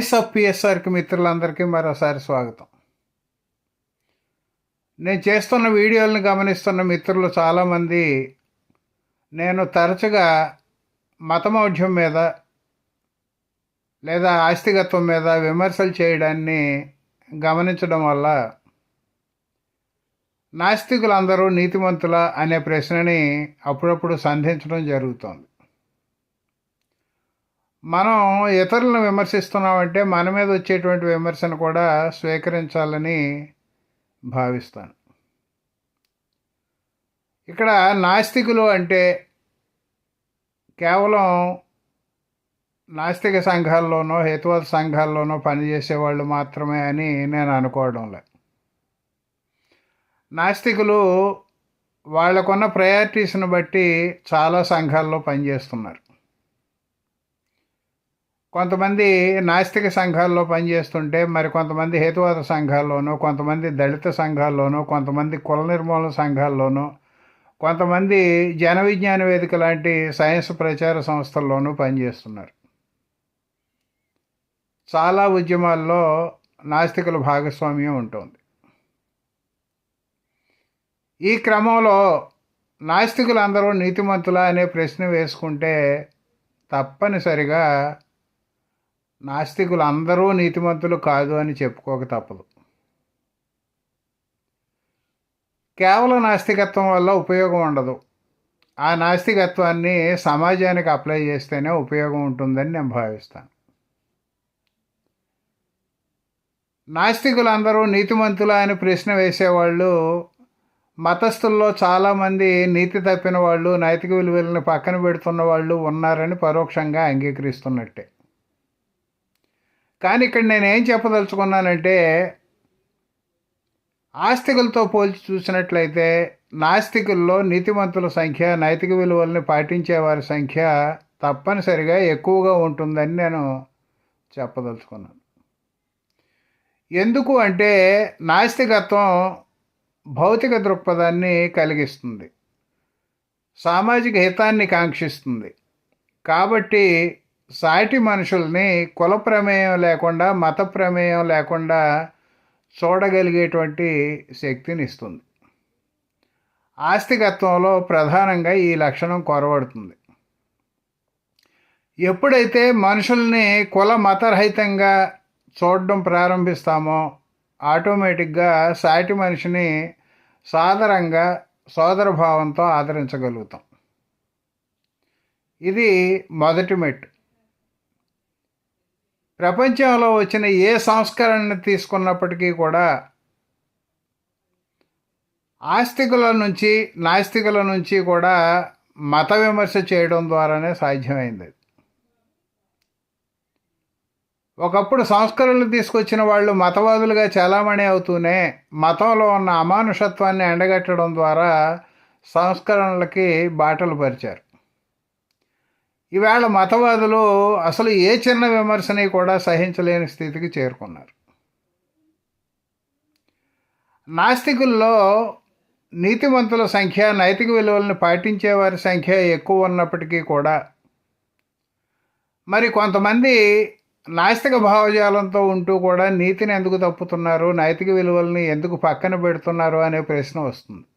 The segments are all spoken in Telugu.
వాయిస్ ఆఫ్ పిఎస్ఆర్కి మిత్రులందరికీ మరోసారి స్వాగతం. నేను చేస్తున్న వీడియోలను గమనిస్తున్న మిత్రులు చాలామంది నేను తరచుగా మతమౌఢ్యం మీద లేదా ఆస్తికత్వం మీద విమర్శలు చేయడాన్ని గమనించడం వల్ల నాస్తికులందరూ నీతిమంతుల అనే ప్రశ్నని అప్పుడప్పుడు సంధించడం జరుగుతోంది. మనం ఇతరులను విమర్శిస్తున్నామంటే మన మీద వచ్చేటువంటి విమర్శను కూడా స్వీకరించాలని భావిస్తాను. ఇక్కడ నాస్తికులు అంటే కేవలం నాస్తిక సంఘాల్లోనో హేతువాద సంఘాల్లోనో పనిచేసేవాళ్ళు మాత్రమే అని నేను అనుకోవడం లే నాస్తికులు వాళ్ళకున్న ప్రయారిటీస్ని బట్టి చాలా సంఘాల్లో పనిచేస్తున్నారు. కొంతమంది నాస్తిక సంఘాల్లో పనిచేస్తుంటే మరి కొంతమంది హేతువాద సంఘాల్లోనూ కొంతమంది దళిత సంఘాల్లోనూ కొంతమంది కుల నిర్మూలన సంఘాల్లోనూ కొంతమంది జన విజ్ఞాన వేదిక లాంటి సైన్స్ ప్రచార సంస్థల్లోనూ పనిచేస్తున్నారు. చాలా ఉద్యమాల్లో నాస్తికుల భాగస్వామ్యం ఉంటుంది. ఈ క్రమంలో నాస్తికులు అందరూ నీతిమంతులా అనే ప్రశ్న వేసుకుంటే తప్పనిసరిగా నాస్తికులు అందరూ నీతిమంతులు కాదు అని చెప్పుకోక తప్పదు. కేవలం నాస్తికత్వం వల్ల ఉపయోగం ఉండదు. ఆ నాస్తికత్వాన్ని సమాజానికి అప్లై చేస్తేనే ఉపయోగం ఉంటుందని నేను భావిస్తాను. నాస్తికులందరూ నీతిమంతులా అని ప్రశ్న వేసేవాళ్ళు మతస్థుల్లో చాలామంది నీతి తప్పిన వాళ్ళు నైతిక విలువలను పక్కన పెడుతున్న వాళ్ళు ఉన్నారని పరోక్షంగా అంగీకరిస్తున్నట్టే. కానీ ఇక్కడ నేను ఏం చెప్పదలుచుకున్నానంటే ఆస్తికులతో పోల్చి చూసినట్లయితే నాస్తికుల్లో నీతిమంతుల సంఖ్య నైతిక విలువల్ని పాటించే వారి సంఖ్య తప్పనిసరిగా ఎక్కువగా ఉంటుందని నేను చెప్పదలుచుకున్నాను. ఎందుకు అంటే నాస్తికత్వం భౌతిక దృక్పథాన్ని కలిగిస్తుంది. సామాజిక హితాన్ని కాంక్షిస్తుంది. కాబట్టి సాటి మనుషుల్ని కుల ప్రమేయం లేకుండా మత ప్రమేయం లేకుండా చూడగలిగేటువంటి శక్తిని ఇస్తుంది ఆస్తికత్వంలో ప్రధానంగా ఈ లక్షణం కొరబడుతుంది ఎప్పుడైతే మనుషుల్ని కుల మతరహితంగా చూడడం ప్రారంభిస్తామో ఆటోమేటిక్గా సాటి మనిషిని సాదరంగా సోదరభావంతో ఆదరించగలుగుతాం. ఇది మొదటి మెట్టు. ప్రపంచంలో వచ్చిన ఏ సంస్కరణను తీసుకున్నప్పటికీ కూడా ఆస్తికుల నుంచి నాస్తికుల నుంచి కూడా మత విమర్శ చేయడం ద్వారానే సాధ్యమైంది. ఒకప్పుడు సంస్కరణలు తీసుకొచ్చిన వాళ్ళు మతవాదులుగా చలామణి అవుతూనే మతంలో ఉన్న అమానుషత్వాన్ని ఎండగట్టడం ద్వారా సంస్కరణలకి బాటలు పరిచారు. ఈవేళ మతవాదులు అసలు ఏ చిన్న విమర్శని కూడా సహించలేని స్థితికి చేరుకున్నారు. నాస్తికుల్లో నీతిమంతుల సంఖ్య నైతిక విలువలను పాటించేవారి సంఖ్య ఎక్కువ ఉన్నప్పటికీ కూడా మరి కొంతమంది నాస్తిక భావజాలంతో ఉంటూ కూడా నీతిని ఎందుకు తప్పుతున్నారు నైతిక విలువల్ని ఎందుకు పక్కన పెడుతున్నారు అనే ప్రశ్న వస్తుంది.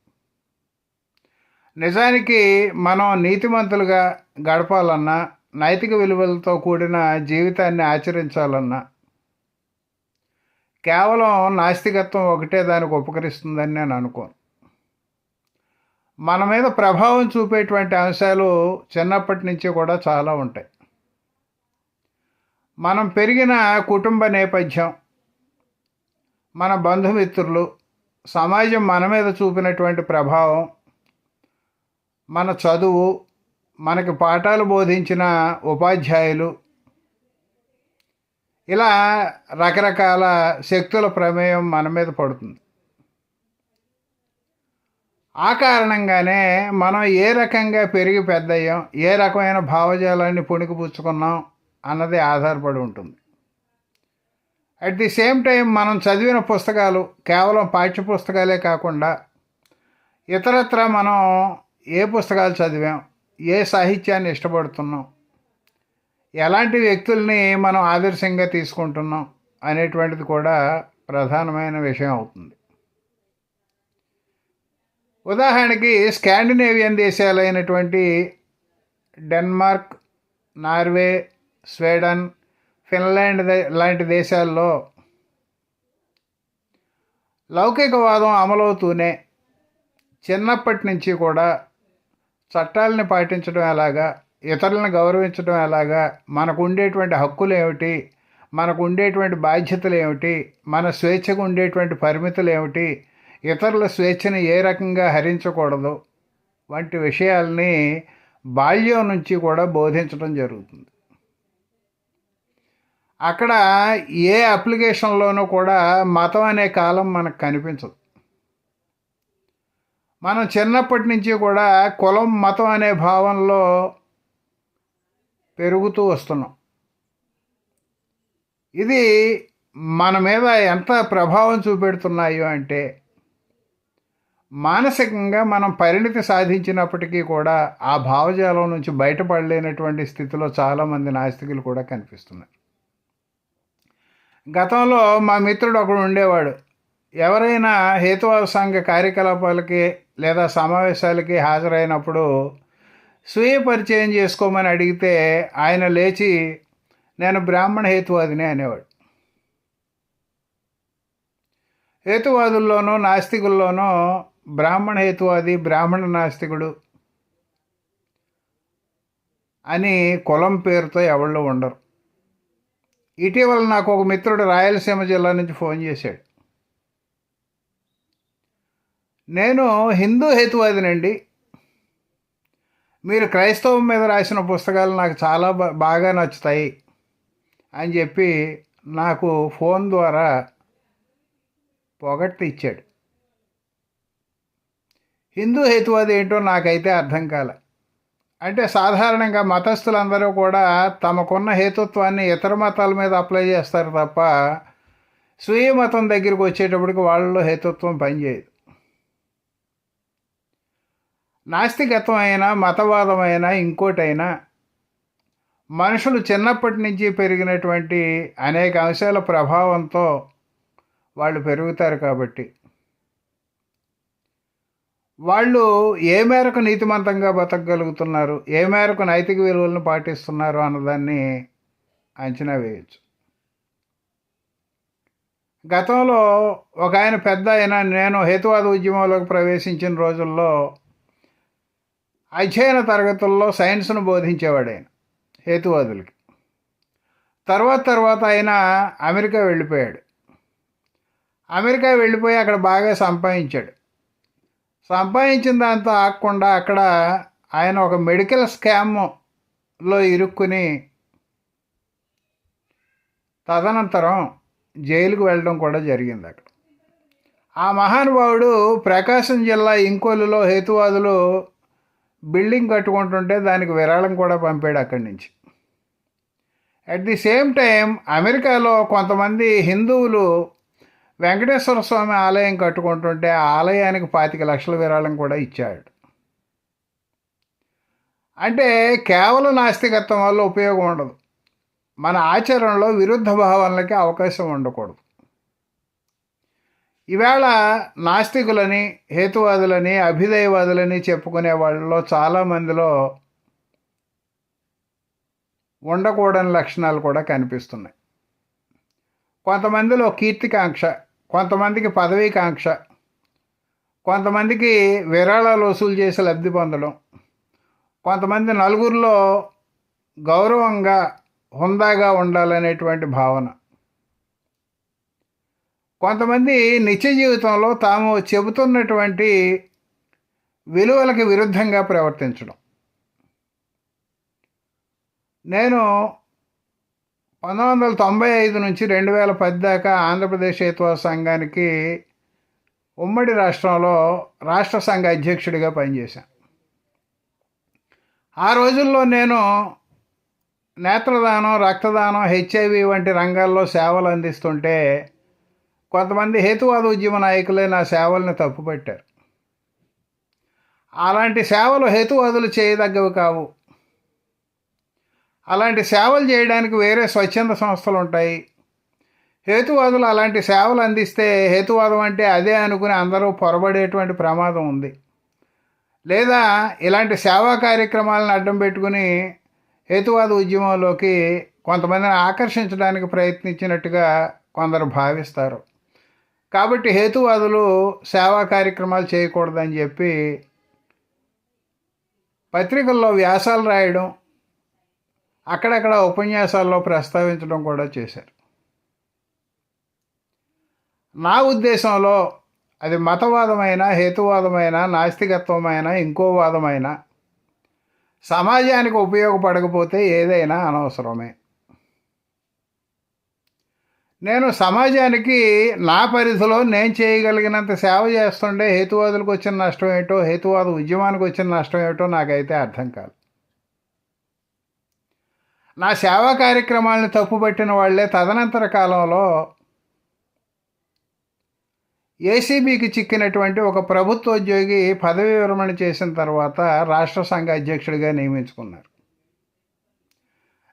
నిజానికి మనం నీతిమంతులుగా గడపాలన్నా నైతిక విలువలతో కూడిన జీవితాన్ని ఆచరించాలన్నా కేవలం నాస్తికత్వం ఒకటే దానికి ఉపకరిస్తుందని నేను అనుకోను. మన మీద ప్రభావం చూపేటువంటి అంశాలు చిన్నప్పటి నుంచి కూడా చాలా ఉంటాయి. మనం పెరిగిన కుటుంబ నేపథ్యం మన బంధుమిత్రులు సమాజం మన మీద చూపినటువంటి ప్రభావం మన చదువు మనకి పాఠాలు బోధించిన ఉపాధ్యాయులు ఇలా రకరకాల శక్తుల ప్రమేయం మన మీద పడుతుంది. ఆ కారణంగానే మనం ఏ రకంగా పెరిగి పెద్దయ్యాం ఏ రకమైన భావజాలాన్ని పుణికిపుచ్చుకున్నాం అన్నది ఆధారపడి ఉంటుంది. అట్ ది సేమ్ టైం మనం చదివిన పుస్తకాలు కేవలం పాఠ్య పుస్తకాలే కాకుండా ఇతరత్ర మనం ఏ పుస్తకాలు చదివాం? ఏ సాహిత్యాన్ని ఇష్టపడుతున్నాం? ఎలాంటి వ్యక్తుల్ని మనం ఆదర్శంగా తీసుకుంటున్నాం? అనేటువంటిది కూడా ప్రధానమైన విషయం అవుతుంది. ఉదాహరణకి స్కాండినేవియన్ దేశాలైనటువంటి డెన్మార్క్ నార్వే స్వీడన్ ఫిన్లాండ్ లాంటి దేశాల్లో లౌకికవాదం అమలవుతూనే చిన్నప్పటి నుంచి కూడా చట్టాలని పాటించడం ఎలాగా? ఇతరులను గౌరవించడం ఎలాగా? మనకు ఉండేటువంటి హక్కులు ఏమిటి? మనకు ఉండేటువంటి బాధ్యతలు ఏమిటి? మన స్వేచ్ఛకు ఉండేటువంటి పరిమితులు ఏమిటి? ఇతరుల స్వేచ్ఛను ఏ రకంగా హరించకూడదు? వంటి విషయాల్ని బాల్యం నుంచి కూడా బోధించడం జరుగుతుంది. అక్కడ ఏ అప్లికేషన్లోనూ కూడా మతం అనే కాలం మనకు కనిపించదు. మనం చిన్నప్పటి నుంచి కూడా కులం మతం అనే భావనలో పెరుగుతూ వస్తున్నాం. ఇది మన మీద ఎంత ప్రభావం చూపెడుతున్నాయో అంటే మానసికంగా మనం పరిణితి సాధించినప్పటికీ కూడా ఆ భావజాలం నుంచి బయటపడలేనటువంటి స్థితిలో చాలామంది నాస్తికులు కూడా కనిపిస్తున్నారు. గతంలో మా మిత్రుడు ఒకడు ఉండేవాడు. ఎవరైనా హేతువాద సంఘ కార్యకలాపాలకి లేదా సమావేశాలకి హాజరైనప్పుడు స్వీయ పరిచయం చేసుకోమని అడిగితే ఆయన లేచి నేను బ్రాహ్మణ హేతువాదిని అనేవాడు. హేతువాదుల్లోనూ నాస్తికుల్లోనూ బ్రాహ్మణ హేతువాది బ్రాహ్మణ నాస్తికుడు అని కులం పేరుతో ఎవళ్ళు ఉండరు. ఇటీవల నాకు ఒక మిత్రుడు రాయలసీమ జిల్లా నుంచి ఫోన్ చేశాడు. నేను హిందూ హేతువాదినండి. మీరు క్రైస్తవం మీద రాసిన పుస్తకాలు నాకు చాలా బాగా నచ్చుతాయి అని చెప్పి నాకు ఫోన్ ద్వారా పొగట్టి ఇచ్చాడు. హిందూ హేతువాది ఏంటో నాకైతే అర్థం కాలే. అంటే సాధారణంగా మతస్థులందరూ కూడా తమకున్న హేతుత్వాన్ని ఇతర మతాల మీద అప్లై చేస్తారు తప్ప స్వీయ మతం దగ్గరికి వచ్చేటప్పటికి వాళ్ళలో హేతుత్వం పనిచేయదు. నాస్తికత్వమైనా అయినా మతవాదం అయినా ఇంకోటైనా మనుషులు చిన్నప్పటి నుంచి పెరిగినటువంటి అనేక అంశాల ప్రభావంతో వాళ్ళు పెరుగుతారు కాబట్టి. వాళ్ళు ఏ మేరకు నీతిమంతంగా బతకగలుగుతున్నారు ఏ మేరకు నైతిక విలువలను పాటిస్తున్నారు అన్నదాన్ని అంచనా వేయచ్చు. గతంలో ఒక ఆయన పెద్ద ఆయన నేను హేతువాద ఉద్యమంలోకి ప్రవేశించిన రోజుల్లో అధ్యయన తరగతుల్లో సైన్స్ను బోధించేవాడు ఆయన హేతువాదులకి. తర్వాత తర్వాత ఆయన అమెరికా వెళ్ళిపోయాడు. అమెరికా వెళ్ళిపోయి అక్కడ బాగా సంపాదించాడు. సంపాదించిన దాంతో ఆగకుండా అక్కడ ఆయన ఒక మెడికల్ స్కామ్లో ఇరుక్కుని తదనంతరం జైలుకు వెళ్ళడం కూడా జరిగింది అక్కడ. ఆ మహానుభావుడు ప్రకాశం జిల్లా ఇంకోలులో హేతువాదులు బిల్డింగ్ కట్టుకుంటుంటే దానికి విరాళం కూడా పంపాడు అక్కడి నుంచి. అట్ ది సేమ్ టైం అమెరికాలో కొంతమంది హిందువులు వెంకటేశ్వర స్వామి ఆలయం కట్టుకుంటుంటే ఆ ఆలయానికి పాతిక లక్షల విరాళం కూడా ఇచ్చాడు. అంటే కేవలం నాస్తికత్వం వల్ల ఉపయోగం ఉండదు. మన ఆచరణలో విరుద్ధ భావనలకి అవకాశం ఉండకూడదు. ఈవేళ నాస్తికులని హేతువాదులని అభిదయవాదులని చెప్పుకునే వాళ్ళలో చాలామందిలో ఉండకూడని లక్షణాలు కూడా కనిపిస్తున్నాయి. కొంతమందిలో కీర్తికాంక్ష కొంతమందికి పదవీకాంక్ష కొంతమందికి విరాళాలు వసూలు చేసి లబ్ధి పొందడం కొంతమంది నలుగురిలో గౌరవంగా హుందాగా ఉండాలనేటువంటి భావన. కొంతమంది నిత్య జీవితంలో తాము చెబుతున్నటువంటి విలువలకు విరుద్ధంగా ప్రవర్తించడం. నేను పంతొమ్మిది వందల తొంభై ఐదు నుంచి రెండు వేల పది దాకా ఆంధ్రప్రదేశ్ హేతువా సంఘానికి ఉమ్మడి రాష్ట్రంలో రాష్ట్ర సంఘ అధ్యక్షుడిగా పనిచేశాను. ఆ రోజుల్లో నేను నేత్రదానం రక్తదానం హెచ్ఐవి వంటి రంగాల్లో సేవలు అందిస్తుంటే కొంతమంది హేతువాద ఉద్యమ నాయకులే నా సేవల్ని తప్పుపట్టారు. అలాంటి సేవలు హేతువాదులు చేయదగ్గవి కావు. అలాంటి సేవలు చేయడానికి వేరే స్వచ్ఛంద సంస్థలు ఉంటాయి. హేతువాదులు అలాంటి సేవలు అందిస్తే హేతువాదం అంటే అదే అనుకుని అందరూ పొరబడేటువంటి ప్రమాదం ఉంది. లేదా ఇలాంటి సేవా కార్యక్రమాలను అడ్డం పెట్టుకుని హేతువాద ఉద్యమంలోకి కొంతమందిని ఆకర్షించడానికి ప్రయత్నించినట్టుగా కొందరు భావిస్తారు. కాబట్టి హేతువాదులు సేవా కార్యక్రమాలు చేయకూడదని చెప్పి పత్రికల్లో వ్యాసాలు రాయడం అక్కడక్కడ ఉపన్యాసాల్లో ప్రస్తావించడం కూడా చేశారు. నా ఉద్దేశంలో అది మతవాదమైన హేతువాదమైన నాస్తికత్వమైన ఇంకో వాదమైన సమాజానికి ఉపయోగపడకపోతే ఏదైనా అనవసరమే. నేను సమాజానికి నా పరిధిలో నేను చేయగలిగినంత సేవ చేస్తుంటే హేతువాదులకు వచ్చిన నష్టం ఏమిటో హేతువాద ఉద్యమానికి వచ్చిన నష్టం ఏమిటో నాకైతే అర్థం కాదు. నా సేవా కార్యక్రమాలను తప్పుపట్టిన వాళ్ళే తదనంతర కాలంలో ఏసీబీకి చిక్కినటువంటి ఒక ప్రభుత్వోద్యోగి పదవి విరమణ చేసిన తర్వాత రాష్ట్ర సంఘ అధ్యక్షుడిగా నియమించుకున్నారు.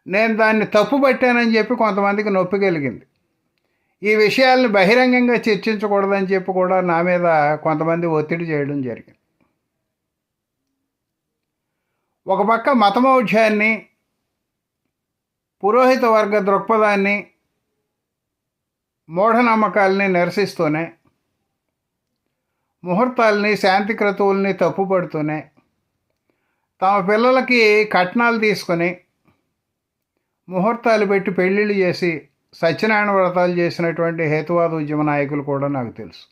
నేను దాన్ని తప్పుపట్టానని చెప్పి కొంతమందికి నొప్పి కలిగింది. ఈ విషయాలను బహిరంగంగా చర్చించకూడదని చెప్పి కూడా నా మీద కొంతమంది ఒత్తిడి చేయడం జరిగింది. ఒక పక్క మతమౌఢ్యాన్ని పురోహిత వర్గ దృక్పథాన్ని మూఢనమ్మకాలని నిరసిస్తూనే ముహూర్తాలని శాంతి క్రతువుల్ని తప్పుపడుతూనే తమ పిల్లలకి కట్నాలు తీసుకొని ముహూర్తాలు పెట్టి పెళ్ళిళ్ళు చేసి సత్యనారాయణ వ్రతాలు చేసినటువంటి హేతువాద ఉద్యమ నాయకులు కూడా నాకు తెలుసు.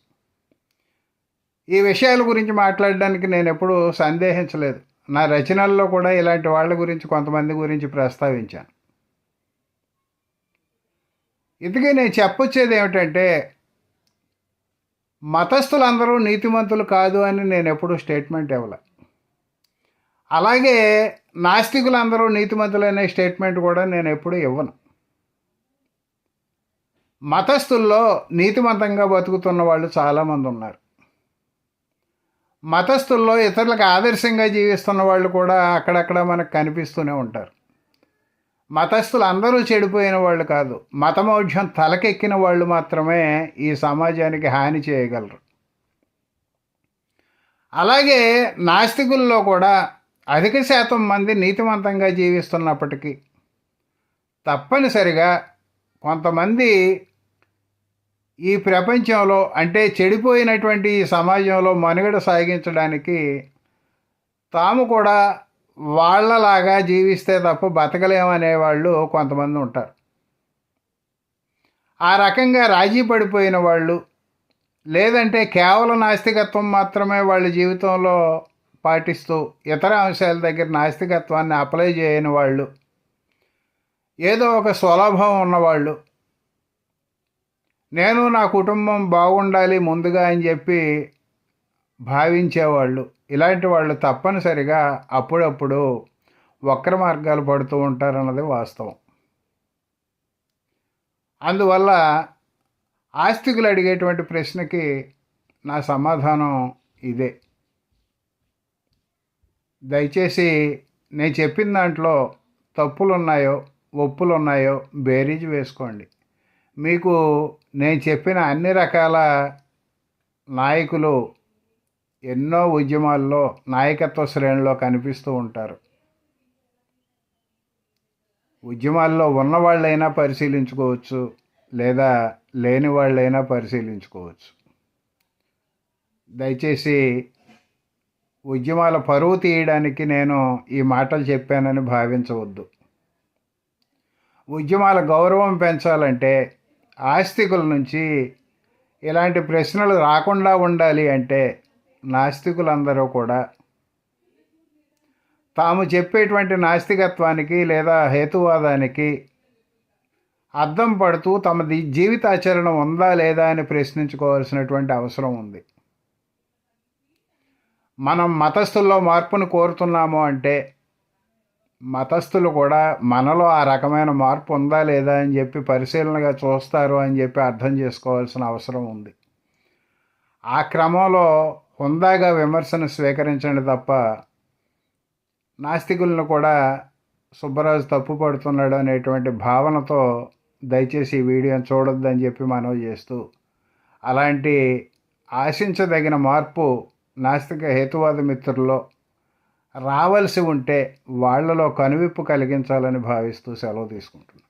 ఈ విషయాల గురించి మాట్లాడడానికి నేను ఎప్పుడూ సందేహించలేదు. నా రచనల్లో కూడా ఇలాంటి వాళ్ళ గురించి కొంతమంది గురించి ప్రస్తావించాను. ఇందుకే నేను చెప్పొచ్చేది ఏమిటంటే మతస్థులందరూ నీతిమంతులు కాదు అని నేను ఎప్పుడూ స్టేట్మెంట్ ఇవ్వలే. అలాగే నాస్తికులందరూ నీతిమంతులనే స్టేట్మెంట్ కూడా నేను ఎప్పుడూ ఇవ్వను. మతస్థుల్లో నీతిమంతంగా బతుకుతున్న వాళ్ళు చాలామంది ఉన్నారు మతస్థుల్లో ఇతరులకు ఆదర్శంగా జీవిస్తున్న వాళ్ళు కూడా అక్కడక్కడ మనకు కనిపిస్తూనే ఉంటారు. మతస్థులు అందరూ చెడిపోయిన వాళ్ళు కాదు మతమౌఢ్యం తలకెక్కిన వాళ్ళు మాత్రమే ఈ సమాజానికి హాని చేయగలరు. అలాగే నాస్తికుల్లో కూడా అధిక శాతం మంది నీతివంతంగా జీవిస్తున్నప్పటికీ తప్పనిసరిగా కొంతమంది ఈ ప్రపంచంలో అంటే చెడిపోయినటువంటి ఈ సమాజంలో మనుగడ సాగించడానికి తాము కూడా వాళ్ళలాగా జీవిస్తే తప్ప బతకలేమనే వాళ్ళు కొంతమంది ఉంటారు. ఆ రకంగా రాజీ పడిపోయిన వాళ్ళు లేదంటే కేవలం నాస్తికత్వం మాత్రమే వాళ్ళ జీవితంలో పాటిస్తూ ఇతర అంశాల దగ్గర నాస్తికత్వాన్ని అప్లై చేయని వాళ్ళు ఏదో ఒక స్వలభం ఉన్నవాళ్ళు నేను నా కుటుంబం బాగుండాలి ముందుగా అని చెప్పి భావించేవాళ్ళు. ఇలాంటి వాళ్ళు తప్పనిసరిగా అప్పుడప్పుడు వక్ర మార్గాలు పడుతూ ఉంటారన్నది వాస్తవం. అందువల్ల ఆస్తికులు అడిగేటువంటి ప్రశ్నకి నా సమాధానం ఇదే. దయచేసి నేను చెప్పిన దాంట్లో తప్పులు ఉన్నాయో ఒప్పులు ఉన్నాయో బేరీజ్ వేసుకోండి. మీకు నేను చెప్పిన అన్ని రకాల నాయకులు ఎన్నో ఉద్యమాల్లో నాయకత్వ శ్రేణిలో కనిపిస్తూ ఉంటారు. ఉద్యమాల్లో ఉన్నవాళ్ళైనా పరిశీలించుకోవచ్చు లేదా లేని వాళ్ళైనా పరిశీలించుకోవచ్చు. దయచేసి ఉద్యమాల పరువు తీయడానికి నేను ఈ మాటలు చెప్పానని భావించవద్దు. ఉద్యమాల గౌరవం పెంచాలంటే ఆస్తికుల నుంచి ఇలాంటి ప్రశ్నలు రాకుండా ఉండాలి అంటే నాస్తికులందరూ కూడా తాము చెప్పేటువంటి నాస్తికత్వానికి లేదా హేతువాదానికి అద్దం పడుతూ తమ జీవితాచరణ ఉందా లేదా అని ప్రశ్నించుకోవాల్సినటువంటి అవసరం ఉంది. మనం మతస్థుల్లో మార్పును కోరుతున్నాము అంటే మతస్థులు కూడా మనలో ఆ రకమైన మార్పు ఉందా లేదా అని చెప్పి పరిశీలనగా చూస్తారు అని చెప్పి అర్థం చేసుకోవాల్సిన అవసరం ఉంది. ఆ క్రమంలో హుందాగా విమర్శను స్వీకరించండి తప్ప నాస్తికులను కూడా సుబ్బరాజు తప్పు పడుతున్నాడు అనేటువంటి భావనతో దయచేసి ఈ వీడియోని చూడొద్దని చెప్పి మనవి చేస్తూ అలాంటి ఆశించదగిన మార్పు నాస్తిక హేతువాద మిత్రుల్లో రావలసి ఉంటే వాళ్ళలో కనువిప్పు కలిగించాలని భావిస్తూ సెలవు తీసుకుంటున్నాను.